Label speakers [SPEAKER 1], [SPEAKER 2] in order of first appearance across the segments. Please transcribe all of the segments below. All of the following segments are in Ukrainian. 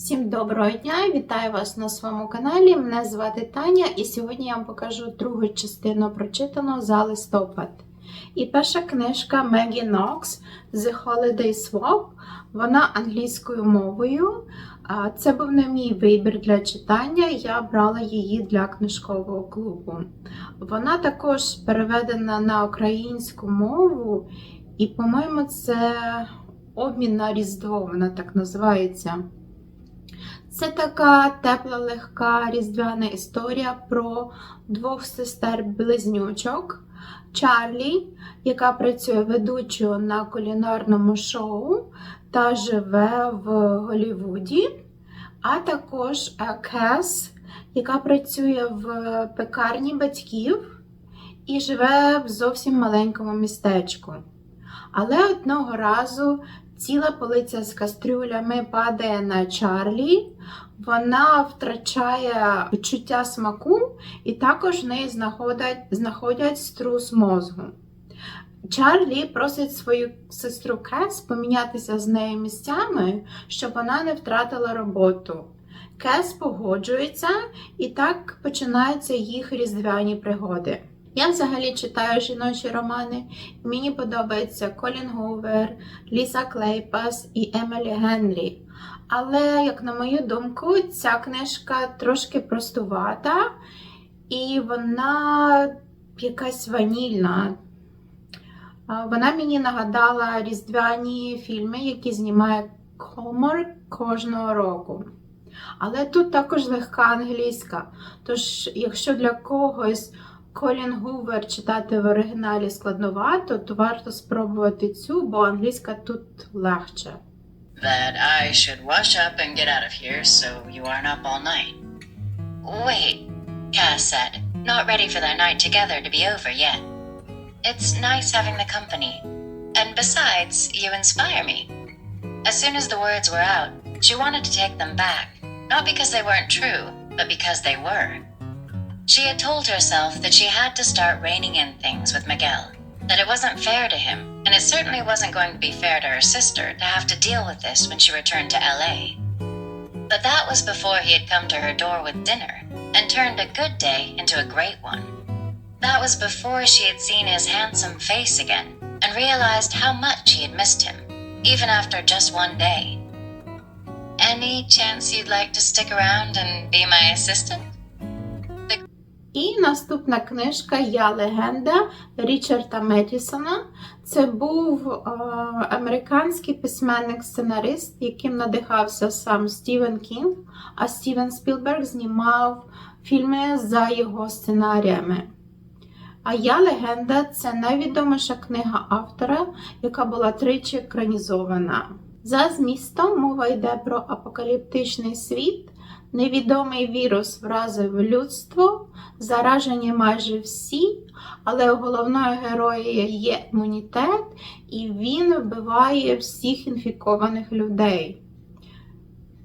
[SPEAKER 1] Всім доброго дня! Вітаю вас на своєму каналі. Мене звати Таня, і сьогодні я вам покажу другу частину прочитаного за листопад. І перша книжка Мегі Нокс The Holiday Swap. Вона англійською мовою. Це був не мій вибір для читання. Я брала її для книжкового клубу. Вона також переведена на українську мову, і, по-моєму, це обмін на Різдво, вона так називається. Це така тепла, легка різдвяна історія про двох сестер-близнючок. Чарлі, яка працює ведучою на кулінарному шоу та живе в Голлівуді, а також Кес, яка працює в пекарні батьків і живе в зовсім маленькому містечку. Але одного разу ціла полиця з кастрюлями падає на Чарлі, вона втрачає відчуття смаку, і також в неї знаходять, знаходять струс мозгу. Чарлі просить свою сестру Кес помінятися з нею місцями, щоб вона не втратила роботу. Кес погоджується, і так починаються їх різдвяні пригоди. Я взагалі читаю жіночі романи. Мені подобається Колін Гувер, Ліса Клейпас і Емелі Генрі. Але, як на мою думку, ця книжка трошки простувата, і вона якась ванільна. Вона мені нагадала різдвяні фільми, які знімає Комор кожного року. Але тут також легка англійська. Тож, якщо для когось Колін Гувер читати в оригіналі складновато, то варто спробувати цю, бо англійська тут легше.
[SPEAKER 2] that I should wash up and get out of here so you aren't up all night. Wait, Cass said, not ready for their night together to be over yet. It's nice having the company. And besides, you inspire me. As soon as the words were out, she wanted to take them back, not because they weren't true, but because they were. She had told herself that she had to start reining in things with Miguel, that it wasn't fair to him, and it certainly wasn't going to be fair to her sister to have to deal with this when she returned to LA. But that was before he had come to her door with dinner and turned a good day into a great one. That was before she had seen his handsome face again and realized how much he had missed him, even after just one day. Any chance you'd like to stick around and be my assistant?
[SPEAKER 1] І наступна книжка Я легенда Річарда Метісона. Це був е, американський письменник-сценарист, яким надихався сам Стівен Кінг, а Стівен Спілберг знімав фільми за його сценаріями. А Я легенда це найвідоміша книга автора, яка була тричі екранізована. За змістом мова йде про апокаліптичний світ. Невідомий вірус вразив людство, заражені майже всі, але у головного героя є імунітет, і він вбиває всіх інфікованих людей.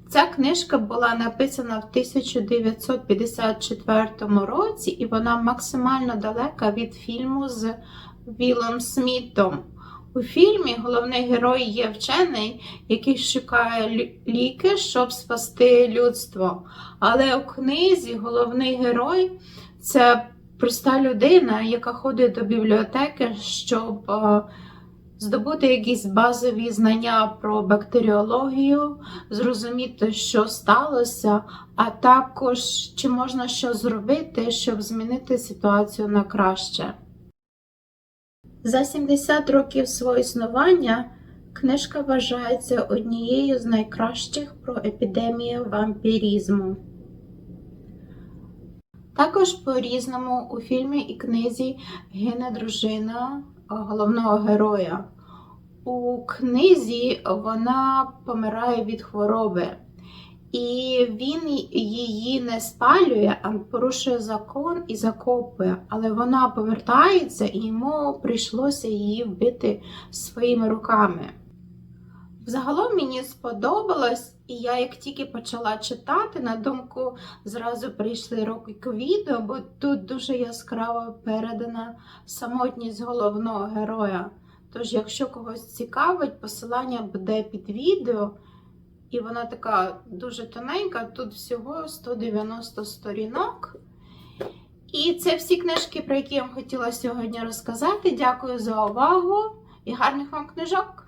[SPEAKER 1] Ця книжка була написана в 1954 році, і вона максимально далека від фільму з Вілом Смітом. У фільмі головний герой є вчений, який шукає ліки, щоб спасти людство. Але у книзі головний герой це проста людина, яка ходить до бібліотеки, щоб е, здобути якісь базові знання про бактеріологію, зрозуміти, що сталося, а також чи можна що зробити, щоб змінити ситуацію на краще. За 70 років свого існування книжка вважається однією з найкращих про епідемію вампірізму. Також по-різному у фільмі і книзі гине дружина головного героя. У книзі вона помирає від хвороби, і він її не спалює, а порушує закон і закопує. Але вона повертається, і йому прийшлося її вбити своїми руками. Взагалом мені сподобалось, і я як тільки почала читати, на думку зразу прийшли роки відео, бо тут дуже яскраво передана самотність головного героя. Тож, якщо когось цікавить, посилання буде під відео. І вона така дуже тоненька, тут всього 190 сторінок. І це всі книжки, про які я вам хотіла сьогодні розказати. Дякую за увагу і гарних вам книжок!